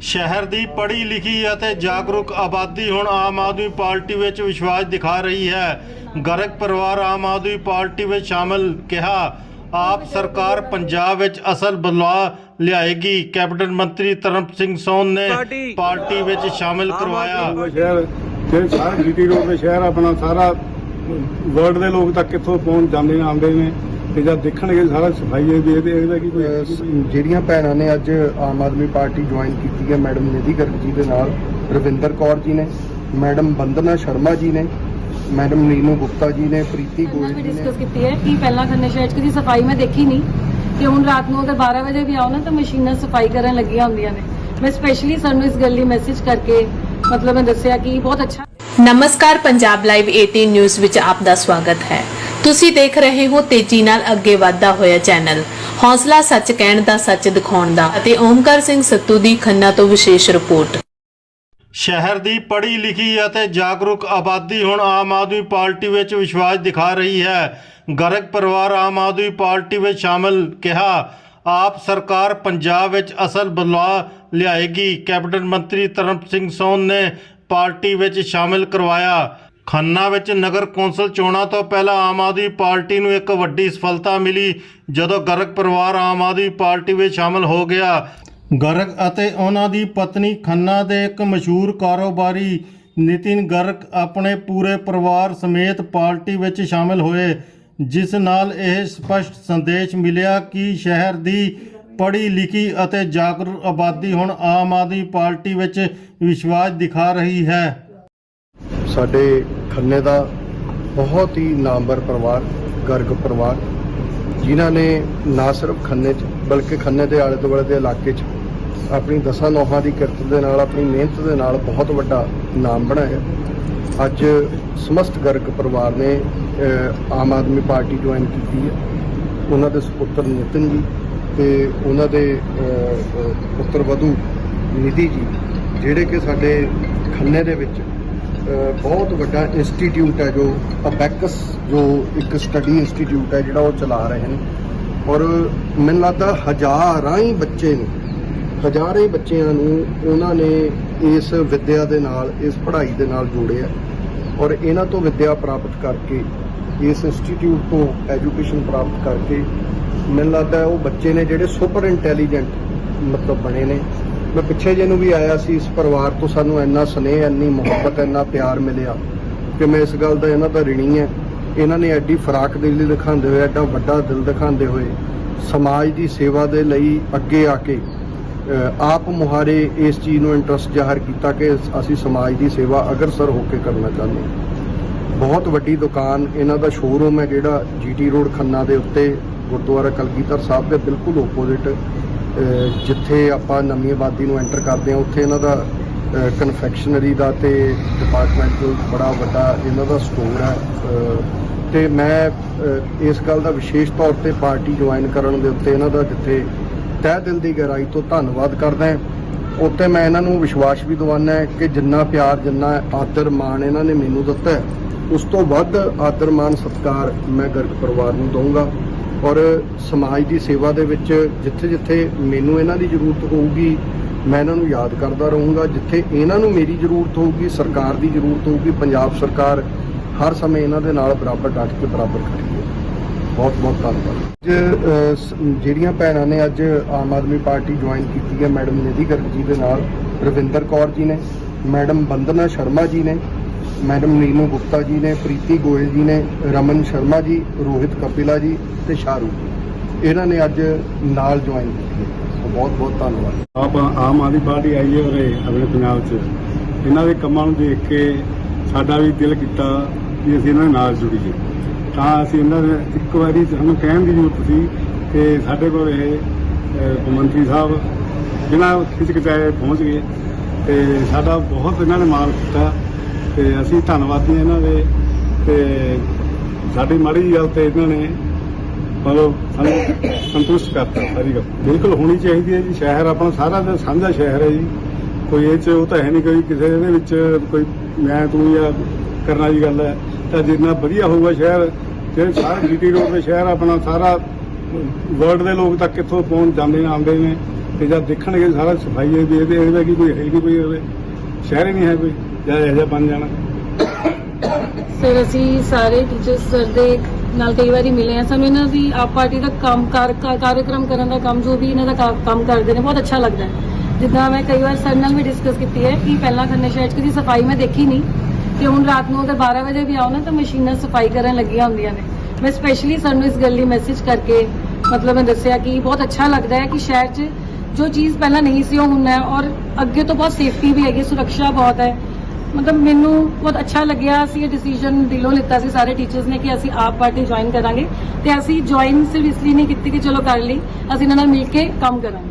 ਸ਼ਹਿਰ ਦੀ ਪੜ੍ਹੀ ਲਿਖੀ ਅਤੇ ਜਾਗਰੂਕ ਆਬਾਦੀ ਹੁਣ ਆਮ ਆਦਮੀ ਪਾਰਟੀ ਵਿੱਚ ਵਿਸ਼ਵਾਸ ਦਿਖਾ ਰਹੀ ਹੈ। ਗਰਗ ਪਰਿਵਾਰ ਆਮ ਆਦਮੀ ਪਾਰਟੀ ਵਿੱਚ ਸ਼ਾਮਲ ਕਿਹਾ ਆਪ ਸਰਕਾਰ ਪੰਜਾਬ ਵਿੱਚ ਅਸਲ ਬਦਲਾਅ ਲਿਆਏਗੀ। ਕੈਬਨਿਟ ਮੰਤਰੀ ਤਰਨਪ ਸਿੰਘ ਸੋਨ ਨੇ ਪਾਰਟੀ- ਵਿੱਚ ਸ਼ਾਮਲ ਕਰਵਾਇਆ। ਸ਼ਹਿਰ ਜਿਹੜੇ ਸਾਰਾ ਜੀਟੀ ਰੋਡ ਦੇ ਸ਼ਹਿਰ ਆਪਣਾ ਸਾਰਾ ਵਰਲਡ ਦੇ ਲੋਕ ਤੱਕ ਕਿੱਥੋਂ ਪਹੁੰਚ ਜਾਂਦੇ ਨੇ ਆਉਂਦੇ ਨੇ। ਤੇ ਜਦ ਦੇਖਣਗੇ ਸਾਰਾ ਸਫ਼ਾਈ ਹੈ ਵੀ ਇਹਦੇ ਇਹਦਾ ਕੀ ਕੋਈ ਜਿਹੜੀਆਂ ਭੈਣਾਂ ਨੇ ਅੱਜ ਆਮ ਆਦਮੀ ਪਾਰਟੀ ਜੁਆਇਨ ਕੀਤੀ ਹੈ ਮੈਡਮ ਨਿਧੀ ਗਰਗ ਜੀ ਦੇ ਨਾਲ ਰਵਿੰਦਰ ਕੌਰ ਜੀ ਨੇ ਮੈਡਮ ਬੰਦਨਾ ਸ਼ਰਮਾ ਜੀ ਨੇ ਮੈਡਮ ਨੀਨੂ ਗੁਪਤਾ ਜੀ ਨੇ ਪ੍ਰੀਤੀ ਗੋਇਲ ਜੀ ਨੇ। ਡਿਸਕਸ ਕੀਤੀ ਹੈ ਕਿ ਪਹਿਲਾਂ ਖੰਨੇ ਸ਼ਹਿਰ 'ਚ ਕਦੀ ਸਫ਼ਾਈ ਮੈਂ ਦੇਖੀ ਨਹੀਂ ਕਿ ਹੁਣ ਰਾਤ ਨੂੰ ਅਗਰ 12 ਵਜੇ ਵੀ ਆਓ ਨਾ ਤਾਂ ਮਸ਼ੀਨਾਂ ਸਫ਼ਾਈ ਕਰਨ ਲੱਗੀਆਂ ਹੁੰਦੀਆਂ ਨੇ। ਮੈਂ ਸਪੈਸ਼ਲੀ ਸਾਨੂੰ ਇਸ ਗੱਲ ਲਈ ਮੈਸੇਜ ਕਰਕੇ ਮਤਲਬ ਮੈਂ ਦੱਸਿਆ ਕਿ ਬਹੁਤ ਅੱਛਾ ਨਮਸਕਾਰ ਪੰਜਾਬ ਲਾਈਵ 18 ਨਿਊਜ਼ ਵਿੱਚ ਆਪ ਦਾ ਸਵਾਗਤ ਹੈ। ਤੁਸੀਂ ਦੇਖ ਰਹੇ ਹੋ ਤੇਜ਼ੀ ਨਾਲ ਅੱਗੇ ਵਧਦਾ ਹੋਇਆ ਚੈਨਲ। ਹੌਸਲਾ ਸੱਚ ਕਹਿਣ ਦਾ ਸੱਚ ਦਿਖਾਉਣ ਦਾ ਅਤੇ ਓਮਕਾਰ ਸਿੰਘ ਸੱਤੂ ਦੀ ਖੰਨਾ ਤੋਂ ਵਿਸ਼ੇਸ਼ ਰਿਪੋਰਟ। ਸ਼ਹਿਰ ਦੀ ਪੜ੍ਹੀ ਲਿਖੀ ਅਤੇ ਜਾਗਰੂਕ ਆਬਾਦੀ ਹੁਣ ਆਮ ਆਦਮੀ ਪਾਰਟੀ ਵਿੱਚ ਵਿਸ਼ਵਾਸ ਦਿਖਾ ਰਹੀ ਹੈ। ਗਰਗ ਪਰਿਵਾਰ ਆਮ ਆਦਮੀ ਪਾਰਟੀ ਵਿੱਚ ਸ਼ਾਮਲ, ਕਿਹਾ, ਆਪ ਸਰਕਾਰ ਪੰਜਾਬ ਵਿੱਚ ਅਸਲ ਬਦਲਾਅ ਲਿਆਏਗੀ। ਕੈਬਨਿਟ ਮੰਤਰੀ ਤਰਨਪ ਸਿੰਘ ਸੋਨ ਨੇ ਪਾਰਟੀ ਵਿੱਚ ਸ਼ਾਮਲ ਕਰਵਾਇਆ। ਖੰਨਾ ਵਿੱਚ ਨਗਰ ਕੌਂਸਲ ਚੋਣਾਂ ਤੋਂ ਪਹਿਲਾਂ ਆਮ ਆਦਮੀ ਪਾਰਟੀ ਨੂੰ ਇੱਕ ਵੱਡੀ ਸਫਲਤਾ ਮਿਲੀ, ਜਦੋਂ ਗਰਗ ਪਰਿਵਾਰ ਆਮ ਆਦਮੀ ਪਾਰਟੀ ਵਿੱਚ ਸ਼ਾਮਲ ਹੋ ਗਿਆ। ਗਰਗ ਅਤੇ ਉਹਨਾਂ ਦੀ ਪਤਨੀ ਖੰਨਾ ਦੇ ਇੱਕ ਮਸ਼ਹੂਰ ਕਾਰੋਬਾਰੀ ਨਿਤਿਨ ਗਰਗ ਆਪਣੇ ਪੂਰੇ ਪਰਿਵਾਰ ਸਮੇਤ ਪਾਰਟੀ ਵਿੱਚ ਸ਼ਾਮਲ ਹੋਏ, ਜਿਸ ਨਾਲ ਇਹ ਸਪਸ਼ਟ ਸੰਦੇਸ਼ ਮਿਲਿਆ ਕਿ ਸ਼ਹਿਰ ਦੀ ਪੜ੍ਹੀ ਲਿਖੀ ਅਤੇ ਜਾਗਰੂਕ ਆਬਾਦੀ ਹੁਣ ਆਮ ਆਦਮੀ ਪਾਰਟੀ ਵਿੱਚ ਵਿਸ਼ਵਾਸ ਦਿਖਾ ਰਹੀ ਹੈ। ਸਾਡੇ ਖੰਨੇ ਦਾ ਬਹੁਤ ਹੀ ਨਾਮਵਰ ਪਰਿਵਾਰ, ਗਰਗ ਪਰਿਵਾਰ, ਜਿਨ੍ਹਾਂ ਨੇ ਨਾ ਸਿਰਫ ਖੰਨੇ 'ਚ, ਬਲਕਿ ਖੰਨੇ ਦੇ ਆਲੇ ਦੁਆਲੇ ਦੇ ਇਲਾਕੇ 'ਚ ਆਪਣੀ ਦਸਾਂ ਨੌਹਾਂ ਦੀ ਕਿਰਤ ਦੇ ਨਾਲ, ਆਪਣੀ ਮਿਹਨਤ ਦੇ ਨਾਲ ਬਹੁਤ ਵੱਡਾ ਨਾਮ ਬਣਾਇਆ। ਅੱਜ ਸਮਸਤ ਗਰਗ ਪਰਿਵਾਰ ਨੇ ਆਮ ਆਦਮੀ ਪਾਰਟੀ ਜੁਆਇਨ ਕੀਤੀ ਹੈ। ਉਹਨਾਂ ਦੇ ਸੁਪੁੱਤਰ ਨਿਤਿਨ ਜੀ ਤੇ ਉਹਨਾਂ ਦੇ ਪੁੱਤਰ ਵਧੂ ਨਿਧੀ ਜੀ, ਜਿਹੜੇ ਕਿ ਸਾਡੇ ਖੰਨੇ ਦੇ ਵਿੱਚ ਬਹੁਤ ਵੱਡਾ ਇੰਸਟੀਚਿਊਟ ਹੈ ਜੋ ਅਬੈਕਸ ਜੋ ਇੱਕ ਸਟੱਡੀ ਇੰਸਟੀਚਿਊਟ ਹੈ ਜਿਹੜਾ ਉਹ ਚਲਾ ਰਹੇ ਨੇ। ਔਰ ਮੈਨੂੰ ਲੱਗਦਾ ਹਜ਼ਾਰਾਂ ਹੀ ਬੱਚੇ ਨੇ, ਹਜ਼ਾਰਾਂ ਹੀ ਬੱਚਿਆਂ ਨੂੰ ਉਹਨਾਂ ਨੇ ਇਸ ਵਿੱਦਿਆ ਦੇ ਨਾਲ, ਇਸ ਪੜ੍ਹਾਈ ਦੇ ਨਾਲ ਜੋੜਿਆ ਔਰ ਇਹਨਾਂ ਤੋਂ ਵਿੱਦਿਆ ਪ੍ਰਾਪਤ ਕਰਕੇ, ਇਸ ਇੰਸਟੀਚਿਊਟ ਤੋਂ ਐਜੂਕੇਸ਼ਨ ਪ੍ਰਾਪਤ ਕਰਕੇ, ਮੈਨੂੰ ਲੱਗਦਾ ਉਹ ਬੱਚੇ ਨੇ ਜਿਹੜੇ ਸੁਪਰ ਇੰਟੈਲੀਜੈਂਟ ਮਤਲਬ ਬਣੇ ਨੇ ਮੈਂ ਪਿੱਛੇ ਜੇ ਨੂੰ ਵੀ ਆਇਆ ਸੀ, ਇਸ ਪਰਿਵਾਰ ਤੋਂ ਸਾਨੂੰ ਇੰਨਾ ਸਨੇਹ, ਇੰਨੀ ਮੁਹੱਬਤ, ਇੰਨਾ ਪਿਆਰ ਮਿਲਿਆ ਕਿ ਮੈਂ ਇਸ ਗੱਲ ਦਾ ਇਹਨਾਂ ਦਾ ਰਿਣੀ ਹੈ। ਇਹਨਾਂ ਨੇ ਐਡੀ ਫਰਾਕ ਦਿਲ ਦਿਖਾਉਂਦੇ ਹੋਏ, ਐਡਾ ਵੱਡਾ ਦਿਲ ਦਿਖਾਉਂਦੇ ਹੋਏ ਸਮਾਜ ਦੀ ਸੇਵਾ ਦੇ ਲਈ ਅੱਗੇ ਆ ਕੇ ਆਪ ਮੁਹਾਰੇ ਇਸ ਚੀਜ਼ ਨੂੰ ਇੰਟਰਸਟ ਜ਼ਾਹਰ ਕੀਤਾ ਕਿ ਅਸੀਂ ਸਮਾਜ ਦੀ ਸੇਵਾ ਅਗਰਸਰ ਹੋ ਕੇ ਕਰਨਾ ਚਾਹੁੰਦੇ ਬਹੁਤ ਵੱਡੀ ਦੁਕਾਨ, ਇਹਨਾਂ ਦਾ ਸ਼ੋਰੂਮ ਹੈ ਜਿਹੜਾ ਜੀਟੀ ਰੋਡ ਖੰਨਾ ਦੇ ਉੱਤੇ ਗੁਰਦੁਆਰਾ ਕਲਗੀਧਰ ਸਾਹਿਬ ਦੇ ਬਿਲਕੁਲ ਓਪੋਜ਼ਿਟ ਜਿੱਥੇ ਆਪਾਂ ਨਵੀਂ ਆਬਾਦੀ ਨੂੰ ਐਂਟਰ ਕਰਦੇ ਹਾਂ ਉੱਥੇ ਇਹਨਾਂ ਦਾ ਕਨਫੈਕਸ਼ਨਰੀ ਦਾ ਤੇ ਡਿਪਾਰਟਮੈਂਟ ਬੜਾ ਵੱਡਾ ਇਹਨਾਂ ਦਾ ਸਟੋਰ ਹੈ। ਅਹ, ਤੇ ਮੈਂ ਇਸ ਗੱਲ ਦਾ ਵਿਸ਼ੇਸ਼ ਤੌਰ ਤੇ ਪਾਰਟੀ ਜੁਆਇਨ ਕਰਨ ਦੇ ਉੱਤੇ ਇਹਨਾਂ ਦਾ ਜਿੱਥੇ ਤਹਿ ਦਿਲ ਦੀ ਗਹਿਰਾਈ ਤੋਂ ਧੰਨਵਾਦ ਕਰਦਾ ਹਾਂ। ਉੱਤੇ ਮੈਂ ਇਹਨਾਂ ਨੂੰ ਵਿਸ਼ਵਾਸ ਵੀ ਦਿਵਾਉਂਦਾ ਹੈ ਕਿ ਜਿੰਨਾ ਪਿਆਰ ਜਿੰਨਾ ਆਦਰ ਮਾਣ ਇਹਨਾਂ ਨੇ ਮੈਨੂੰ ਦਿੱਤਾ ਉਸ ਤੋਂ ਵੱਧ ਆਦਰ ਮਾਣ ਸਤਿਕਾਰ ਮੈਂ ਗਰਗ ਪਰਿਵਾਰ ਨੂੰ ਦਊਂਗਾ। ਔਰ ਸਮਾਜ ਦੀ ਸੇਵਾ ਦੇ ਵਿੱਚ ਜਿੱਥੇ ਜਿੱਥੇ ਮੈਨੂੰ ਇਹਨਾਂ ਦੀ ਜ਼ਰੂਰਤ ਹੋਊਗੀ, ਮੈਂ ਇਹਨਾਂ ਨੂੰ ਯਾਦ ਕਰਦਾ ਰਹੂੰਗਾ। ਜਿੱਥੇ ਇਹਨਾਂ ਨੂੰ ਮੇਰੀ ਜ਼ਰੂਰਤ ਹੋਊਗੀ, ਸਰਕਾਰ ਦੀ ਜ਼ਰੂਰਤ ਹੋਊਗੀ, ਪੰਜਾਬ ਸਰਕਾਰ ਹਰ ਸਮੇਂ ਇਹਨਾਂ ਦੇ ਨਾਲ ਬਰਾਬਰ ਡਟ ਕੇ ਬਰਾਬਰ ਖੜੀ ਹੈ। ਬਹੁਤ ਬਹੁਤ ਧੰਨਵਾਦ। ਅੱਜ ਜਿਹੜੀਆਂ ਭੈਣਾਂ ਨੇ ਅੱਜ ਆਮ ਆਦਮੀ ਪਾਰਟੀ ਜੁਆਇਨ ਕੀਤੀ ਹੈ, ਮੈਡਮ ਨਿਧੀ ਗਰਗ ਜੀ ਦੇ ਨਾਲ ਰਵਿੰਦਰ ਕੌਰ ਜੀ ਨੇ, ਮੈਡਮ ਬੰਦਨਾ ਸ਼ਰਮਾ ਜੀ ਨੇ ਮੈਡਮ ਨੀਨੂ ਗੁਪਤਾ ਜੀ ਨੇ, ਪ੍ਰੀਤੀ ਗੋਇਲ ਜੀ ਨੇ, ਰਮਨ ਸ਼ਰਮਾ ਜੀ, ਰੋਹਿਤ ਕਪਿਲਾ ਜੀ ਤੇ ਸ਼ਾਹਰੂਖ ਇਹਨਾਂ ਨੇ ਅੱਜ ਨਾਲ ਜੁਆਇਨ ਕੀਤੀ ਹੈ। ਬਹੁਤ ਬਹੁਤ ਧੰਨਵਾਦ। ਆਪ ਆਮ ਆਦਮੀ ਪਾਰਟੀ ਆਈ ਹੈ ਉਰੇ ਆਪਣੇ ਪੰਜਾਬ 'ਚ। ਇਹਨਾਂ ਦੇ ਕੰਮਾਂ ਨੂੰ ਦੇਖ ਕੇ ਸਾਡਾ ਵੀ ਦਿਲ ਕੀਤਾ ਕਿ ਅਸੀਂ ਇਹਨਾਂ ਦੇ ਨਾਲ ਜੁੜੀਏ। ਤਾਂ ਅਸੀਂ ਇਹਨਾਂ ਦੇ ਇੱਕ ਵਾਰੀ ਸਾਨੂੰ ਕਹਿਣ ਦੀ ਜ਼ਰੂਰਤ ਸੀ ਕਿ ਸਾਡੇ ਕੋਲ ਇਹ ਮੰਤਰੀ ਸਾਹਿਬ ਬਿਨਾਂ ਖਿੱਚ ਖਿਚਕਚਾਏ ਪਹੁੰਚ ਗਏ ਤੇ ਸਾਡਾ ਬਹੁਤ ਇਹਨਾਂ ਨੇ ਮਾਣ ਕੀਤਾ। ਤੇ ਅਸੀਂ ਧੰਨਵਾਦੀ ਹਾਂ ਇਹਨਾਂ ਦੇ ਤੇ ਸਾਡੀ ਮਾੜੀ ਗੱਲ ਤੇ ਇਹਨਾਂ ਨੇ ਮਤਲਬ ਸਾਨੂੰ ਸੰਤੁਸ਼ਟ ਕਰਤਾ ਸਾਰੀ ਗੱਲ। ਬਿਲਕੁਲ ਹੋਣੀ ਚਾਹੀਦੀ ਹੈ ਜੀ, ਸ਼ਹਿਰ ਆਪਣਾ ਸਾਰਾ ਦਾ ਸਾਂਝਾ ਸ਼ਹਿਰ ਹੈ ਜੀ। ਕੋਈ ਇਹ ਚ ਉਹ ਤਾਂ ਹੈ ਨਹੀਂ ਕੋਈ ਕਿਸੇ ਦੇ ਵਿੱਚ ਕੋਈ ਮੈਂ ਤੂੰ ਜਾਂ ਕਰਨ ਵਾਲੀ ਗੱਲ ਹੈ। ਤਾਂ ਜਿੰਨਾ ਵਧੀਆ ਹੋਊਗਾ ਸ਼ਹਿਰ ਜਿਹੜੇ ਸਾਰਾ ਜੀਟੀ ਰੋਡ ਦੇ ਸ਼ਹਿਰ ਆਪਣਾ ਸਾਰਾ ਵਰਲਡ ਦੇ ਲੋਕ ਤੱਕ ਕਿੱਥੋਂ ਪਹੁੰਚ ਜਾਂਦੇ ਨੇ, ਆਉਂਦੇ ਨੇ। ਤੇ ਜਦ ਦੇਖਣਗੇ ਸਾਰਾ ਸਫ਼ਾਈ ਹੈ ਵੀ ਇਹਦੇ, ਇਹਦਾ ਕੀ ਕੋਈ ਹੈ ਹੀ ਨਹੀਂ ਕੋਈ ਇਹਦੇ ਸ਼ਹਿਰ ਹੀ ਨਹੀਂ ਹੈ ਕੋਈ। ਜਾਂ ਇਹੋ ਜਿਹਾ ਬਣ ਜਾਣਾ। ਸਰ ਅਸੀਂ ਸਾਰੇ ਟੀਚਰਸ ਸਰ ਦੇ ਨਾਲ ਕਈ ਵਾਰੀ ਮਿਲੇ ਆ ਸਾਨੂੰ ਇਹਨਾਂ ਦੀ ਆਪ ਪਾਰਟੀ ਦਾ ਕੰਮ ਕਾਰ ਕਾਰ- ਕਾਰਜਕ੍ਰਮ ਕਰਨ ਦਾ ਕੰਮ, ਜੋ ਵੀ ਇਹਨਾਂ ਦਾ ਕਾ- ਕੰਮ ਕਰਦੇ ਨੇ, ਬਹੁਤ ਅੱਛਾ ਲੱਗਦਾ ਹੈ। ਜਿੱਦਾਂ ਮੈਂ ਕਈ ਵਾਰ ਸਰ ਨਾਲ ਵੀ ਡਿਸਕਸ ਕੀਤੀ ਹੈ ਕਿ ਪਹਿਲਾਂ ਖੰਨੇ ਸ਼ਹਿਰ 'ਚ ਕਦੀ ਸਫ਼ਾਈ ਮੈਂ ਦੇਖੀ ਨਹੀਂ। ਤੇ ਹੁਣ ਰਾਤ ਨੂੰ ਅਗਰ 12 ਵਜੇ ਵੀ ਆਓ ਨਾ, ਤਾਂ ਮਸ਼ੀਨਾਂ ਸਫ਼ਾਈ ਕਰਨ ਲੱਗੀਆਂ ਹੁੰਦੀਆਂ ਨੇ। ਮੈਂ ਸਪੈਸ਼ਲੀ ਸਾਨੂੰ ਇਸ ਗੱਲ ਲਈ ਮੈਸੇਜ ਕਰਕੇ ਮਤਲਬ ਮੈਂ ਦੱਸਿਆ ਕਿ ਬਹੁਤ ਅੱਛਾ ਲੱਗਦਾ ਹੈ ਕਿ ਸ਼ਹਿਰ 'ਚ ਜੋ ਚੀਜ਼ ਪਹਿਲਾਂ ਨਹੀਂ ਸੀ, ਉਹ ਹੁਣ ਹੈ। ਔਰ ਅੱਗੇ ਤੋਂ ਬਹੁਤ ਸੇਫਟੀ ਵੀ ਹੈਗੀ ਸੁਰੱਖਿਆ ਬਹੁਤ ਹੈ। ਮਤਲਬ ਮੈਨੂੰ ਬਹੁਤ ਅੱਛਾ ਲੱਗਿਆ ਅਸੀਂ ਇਹ ਡਿਸੀਜਨ ਦਿਲੋਂ ਲਿੱਤਾ ਸੀ ਸਾਰੇ ਟੀਚਰਸ ਨੇ ਕਿ ਅਸੀਂ ਆਪ ਪਾਰਟੀ ਜੁਆਇਨ ਕਰਾਂਗੇ ਤੇ ਅਸੀਂ ਜੁਆਇਨ ਸਿਰਫ ਇਸ ਲਈ ਨਹੀਂ ਕੀਤੀ ਕਿ ਚਲੋ ਕਰ ਲਈ, ਅਸੀਂ ਇਹਨਾਂ ਨਾਲ ਮਿਲ ਕੇ ਕੰਮ ਕਰਾਂਗੇ।